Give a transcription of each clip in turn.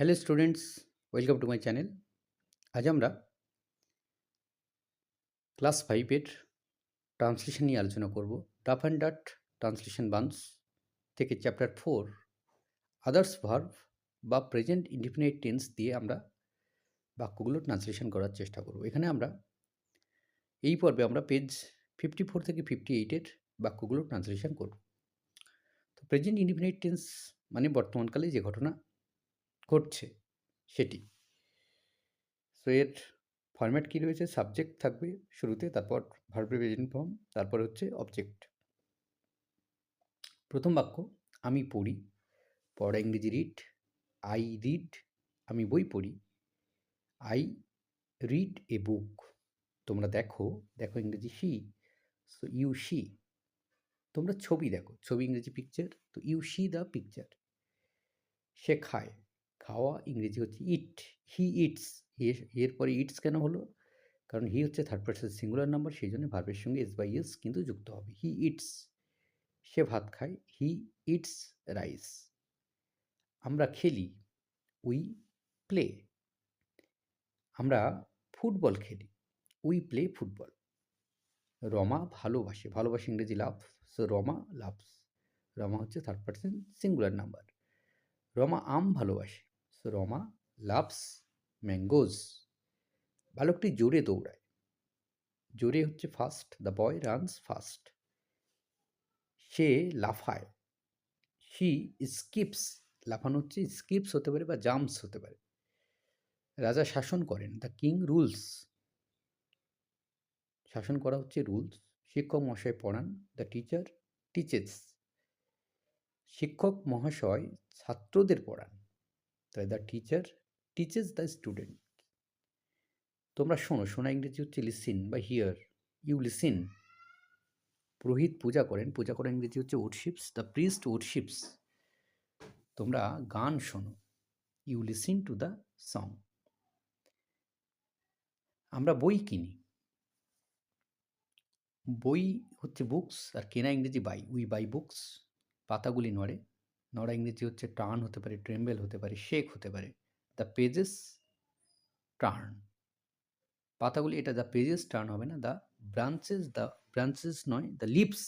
Hello students welcome to my channel আজ আমরা class ফাইভের ট্রান্সলেশন নিয়ে আলোচনা করব। ডাফ অ্যান্ড ডাট ট্রান্সলেশন বান্স থেকে চ্যাপ্টার ফোর আদার্স ভার্ভ বা প্রেজেন্ট ইন্ডিফিনাইট টেন্স দিয়ে আমরা বাক্যগুলো ট্রান্সলেশন করার চেষ্টা করব। এখানে আমরা এই পর্বে আমরা পেজ ফিফটি ফোর থেকে ফিফটি এইটের বাক্যগুলো ট্রান্সলেশন করব। তো প্রেজেন্ট ইন্ডিফিনাইট টেন্স মানে বর্তমানকালে যে ঘটনা ঘটছে সেটি। সো এর ফরম্যাট কী রয়েছে? সাবজেক্ট থাকবে শুরুতে, তারপর ভার্বের প্রেজেন্ট ফর্ম তারপর হচ্ছে অবজেক্ট প্রথম বাক্য, আমি পড়ি পড়া ইংরেজি রিড আই রিড আমি বই পড়ি আই রিড এ বুক তোমরা দেখো দেখো ইংরেজি সি সো ইউ সি তোমরা ছবি দেখো, ছবি ইংরেজি পিকচার তো ইউ সি দ্য পিকচার সে খায় খাওয়া ইংরেজি হচ্ছে ইট, হি ইটস। এরপরে ইটস কেন হলো? কারণ হি হচ্ছে থার্ড পার্সন সিঙ্গুলার নাম্বার সেই জন্য ভার্বের সঙ্গে এস বাই এস কিন্তু যুক্ত হবে। হি ইটস, সে ভাত খায়, হি ইটস রাইস। আমরা খেলি, উই প্লে। আমরা ফুটবল খেলি, উই প্লে ফুটবল। রমা ভালোবাসে ভালোবাসে ইংরেজি love so Rama loves Rama হচ্ছে third person singular number Rama আম ভালোবাসে রমা লাভস ম্যাঙ্গোজ বালকটি জোরে দৌড়ায়। জোরে হচ্ছে fast, the boy runs fast. সে লাফায়। She skips. লাফানো হচ্ছে স্কিপস হতে পারে বা জাম্পস হতে পারে। রাজা শাসন করেন, দ্য কিং রুলস। শাসন করা হচ্ছে রুলস। শিক্ষক মহাশয় পড়ান, দ্য টিচার টিচেস। শিক্ষক মহাশয় ছাত্রদের পড়ান। তাই the teacher teaches the student তোমরা শোনো, শোনা ইংরেজি হচ্ছে লিসিন বা হিয়ার ইউ লিসিন পুরোহিত পূজা করেন পূজা করেন ইংরেজি হচ্ছে উডশিপস দ্য প্রিস্ট উডশিপস তোমরা গান শোনো you listen to the song আমরা বই কিনি। বই হচ্ছে বুকস আর কেনা ইংরেজি বাই উই বাই বুকস পাতাগুলি নড়ে। নড়া ইংরেজি হচ্ছে টার্ন হতে পারে ট্রেম্বেল হতে পারে শেক হতে পারে। দ্য পেজেস টার্ন পাতাগুলি, এটা দ্য পেজেস টার্ন হবে না দ্য ব্রাঞ্চেস দ্য ব্রাঞ্চেস নয় the leaves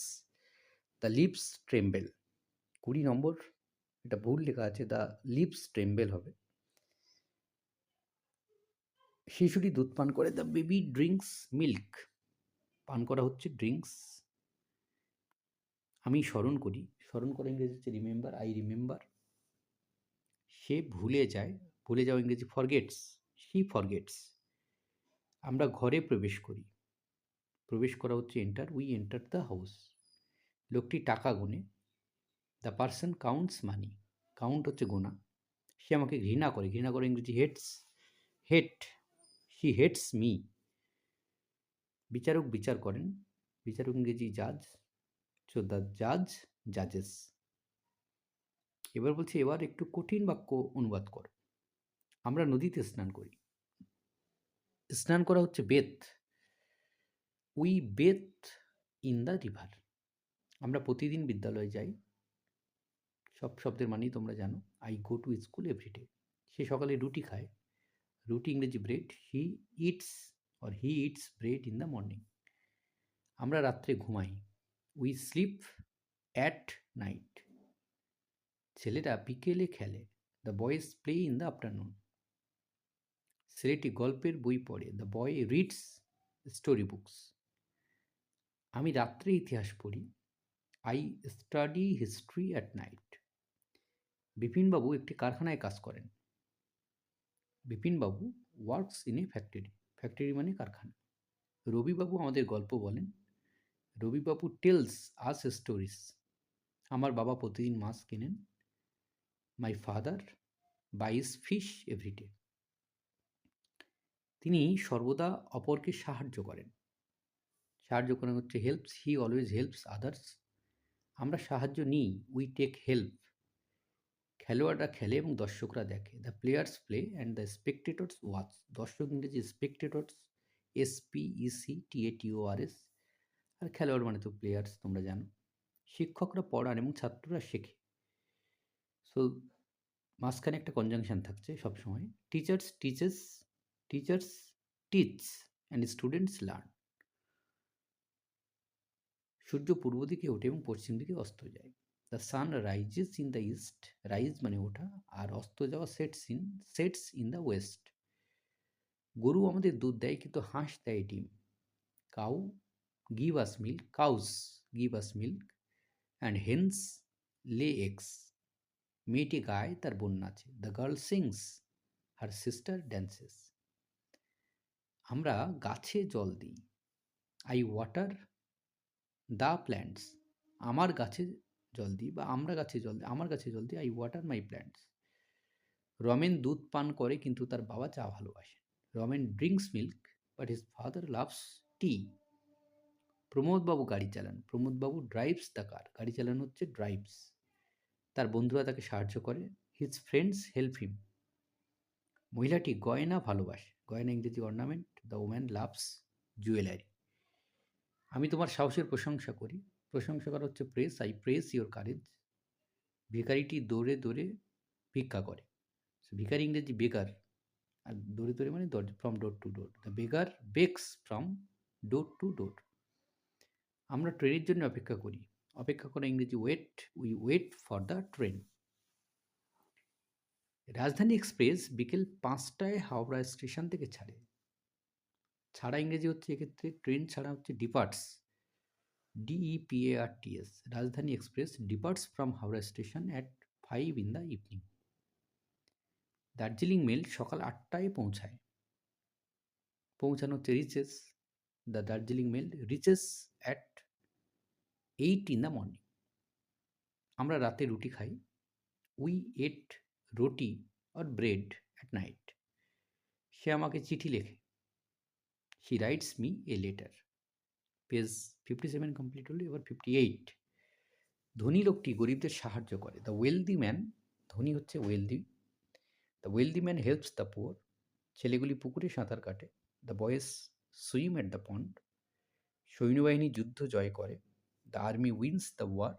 the leaves tremble কুড়ি নম্বর, এটা ভুল লেখা আছে দ্য লিপস ট্রেম্বেল হবে। শিশুটি দুধ পান করে দ্য বেবি ড্রিঙ্কস মিল্ক পান করা হচ্ছে ড্রিঙ্কস আমি স্মরণ করি স্মরণ করা ইংরেজি হচ্ছে রিমেম্বার আই রিমেম্বার সে ভুলে যায়, ভুলে যাওয়া ইংরেজি ফরগেটস শি ফরগেটস আমরা ঘরে প্রবেশ করি। প্রবেশ করা হচ্ছে enter we enter the house লোকটি টাকা গুনে the person counts money count হচ্ছে গোনা। সে আমাকে ঘৃণা করে ঘৃণা করে ইংরেজি hates hate he hates me বিচারক বিচার করেন। বিচারক ইংরেজি জাজ সো দ্য জাজ জাজেস এবার বলছি, এবার একটু কঠিন বাক্য অনুবাদ কর। আমরা নদীতে স্নান করি। স্নান করা হচ্ছে বেত। উই বেত ইন দ্য রিভার আমরা প্রতিদিন বিদ্যালয়ে যাই। সব শব্দের মানেই তোমরা জানো I go to school everyday সে সকালে রুটি খায়। রুটি ইংরেজি bread he eats or he eats bread in the morning আমরা রাত্রে ঘুমাই। উই স্লিপ অ্যাট নাইট ছেলেরা বিকেলে খেলে। The boys play in the afternoon ছেলেটি গল্পের বই পড়ে। The boy reads story books আমি রাত্রে ইতিহাস পড়ি। I study history at night Bipinbabu একটি কারখানায় কাজ করেন। Bipinbabu works in a factory factory মানে কারখানা। রবিবাবু আমাদের গল্প বলেন। রবিবাবু টেলস আস স্টোরিজ আমার বাবা প্রতিদিন মাছ কেনেন। My father buys fish everyday তিনি সর্বদা অপরকে সাহায্য করেন। সাহায্য করেন হচ্ছে helps he always helps others আমরা সাহায্য নিই উই টেক হেল্প খেলোয়াড়রা খেলে এবং দর্শকরা দেখে। The players play and the spectators watch দর্শক ইংরেজি spectators S P E C T A T R খেলোয়াড় মানে তো প্লেয়ার্স তোমরা জানো। শিক্ষকরা পড়ান এবং ছাত্ররা শেখে। সো মাঝখানে একটা কনজাংশন থাকছে সবসময়। Teachers teaches teachers teach and students learn সূর্য পূর্ব দিকে ওঠে এবং পশ্চিম দিকে অস্ত যায়। The sun rises in the east rise মানে ওঠা, আর অস্ত যাওয়া sets in sets in the west গরু আমাদের দুধ দেয় কিন্তু হাঁস দেয় ডিম। Cow give us milk cows give us milk and hens lay eggs মেয়েটি গায় তার বোন নাচে the girl sings her sister dances আমরা গাছে জল দিই। আই ওয়াটার দ্য প্ল্যান্টস আমার গাছে জল দিই বা আমরা গাছে জল দিই। আমার গাছে জল দিই I water my plants Ramen দুধ পান করে কিন্তু তার বাবা চা ভালোবাসে Ramen drinks milk but his father loves tea Pramodbabu গাড়ি চালান। প্রমোদবাবু ড্রাইভস দ্য কার গাড়ি চালানো হচ্ছে ড্রাইভস তার বন্ধুরা তাকে সাহায্য করে। হিজ ফ্রেন্ডস হেল্প হিম মহিলাটি গয়না ভালোবাসে। গয়না ইংরেজি ornament the woman loves jewellery আমি তোমার সাহসের প্রশংসা করি। প্রশংসা করা হচ্ছে praise I praise your courage ভিকারিটি দৌড়ে দৌড়ে ভিক্ষা করে। ভিকারি ইংরেজি বেকার আর দৌড়ে দৌড়ে মানে from door to door the baker bakes from door to door আমরা ট্রেনের জন্য অপেক্ষা করি। অপেক্ষা করা ইংরেজি wait we wait for the train Rajdhani Express বিকেল পাঁচটায় হাওড়া স্টেশন থেকে ছাড়ে। ছাড়া ইংরেজি হচ্ছে এক্ষেত্রে ট্রেন ছাড়া হচ্ছে ডিপার্টস ডিইপিএআরটিএস রাজধানী express departs from Howrah station at five in the evening Darjeeling mail সকাল আটটায় পৌঁছায়। পৌঁছানো হচ্ছে reaches the Darjeeling mail reaches at eight in the morning আমরা রাতে রুটি খাই। উই এট রুটি অর ব্রেড অ্যাট নাইট সে আমাকে চিঠি লেখে। He writes me a letter page fifty seven complete হলো এবার ফিফটি এইট ধনী লোকটি গরিবদের সাহায্য করে। দ্য ওয়েলদি ম্যান ধনী হচ্ছে wealthy the wealthy man helps the poor ছেলেগুলি পুকুরে সাঁতার কাটে। The boys swim at the pond সৈন্যবাহিনী যুদ্ধ জয় করে। The army wins, the war.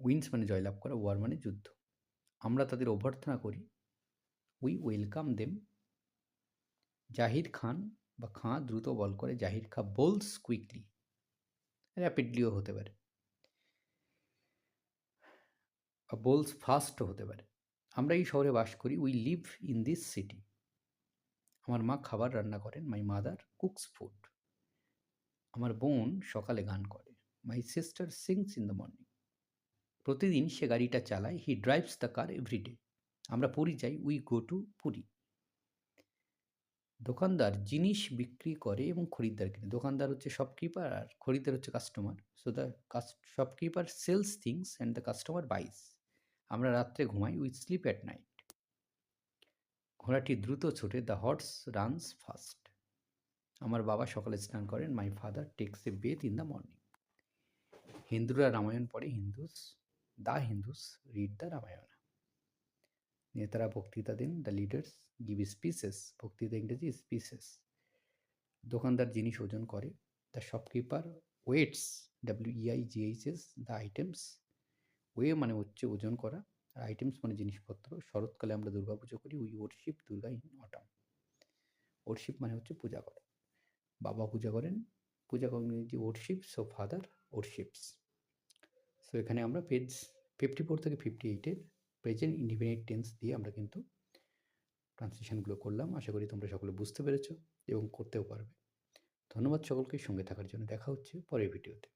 Wins মানে জয়লাভ করা, ওয়ার মানে যুদ্ধ। আমরা তাদের অভ্যর্থনা করি, we welcome them. Zaheer Khan বা খাঁ দ্রুত বল করে জাহির খা বোলস কুইকলি। র্যাপিডলিও হতে পারে। বোলস ফাস্টও হতে পারে। আমরা এই শহরে বাস করি, we live in this city. আমার মা খাবার রান্না করেন, মাই মাদার কুকস ফুড। আমার বোন সকালে গান করে। My sister sings in the morning প্রতিদিন সে গাড়িটা চালায় he drives the car everyday আমরা পুরী যাই উই গো টু পুরী। দোকানদার জিনিস বিক্রি করে এবং খরিদ্দার কিনে। দোকানদার হচ্ছে শপকিপার আর খরিদ্দার হচ্ছে customer so the shopkeeper sells things and the customer buys আমরা রাত্রে ঘুমাই উই স্লিপ অ্যাট নাইট ঘোড়াটি দ্রুত ছোটে দ্য হর্স রানস ফাস্ট আমার বাবা সকালে স্নান করেন my father takes a bath in the morning হিন্দুরা রামায়ণ পড়ে Hindus the Hindus read the Ramayana নেতারা বক্তৃতা দেন দ্য লিডার্স গিভ স্পিসেস বক্তৃতা ইংরেজি স্পিসেস দোকানদার জিনিস ওজন করে the shopkeeper weighs W E I G H S the items weigh মানে হচ্ছে ওজন করা, আর আইটেমস মানে জিনিসপত্র, শরৎকালে আমরা দুর্গা পুজো করি we worship Durga in autumn worship মানে হচ্ছে পূজা করা। বাবা পূজা করেন। পূজা করেন ওরশিপস ও ফাদার ওরশিপস সো এখানে আমরা পেজ ফিফটি ফোর থেকে ফিফটি এইটের প্রেজেন্ট ইন্ডিপেন্ডেন্ট টেন্স দিয়ে আমরা কিন্তু ট্রান্সলেশনগুলো করলাম। আশা করি তোমরা সকলে বুঝতে পেরেছ এবং করতেও পারবে। ধন্যবাদ সকলকে। সঙ্গে থাকার জন্য দেখা হচ্ছে পরের ভিডিওতে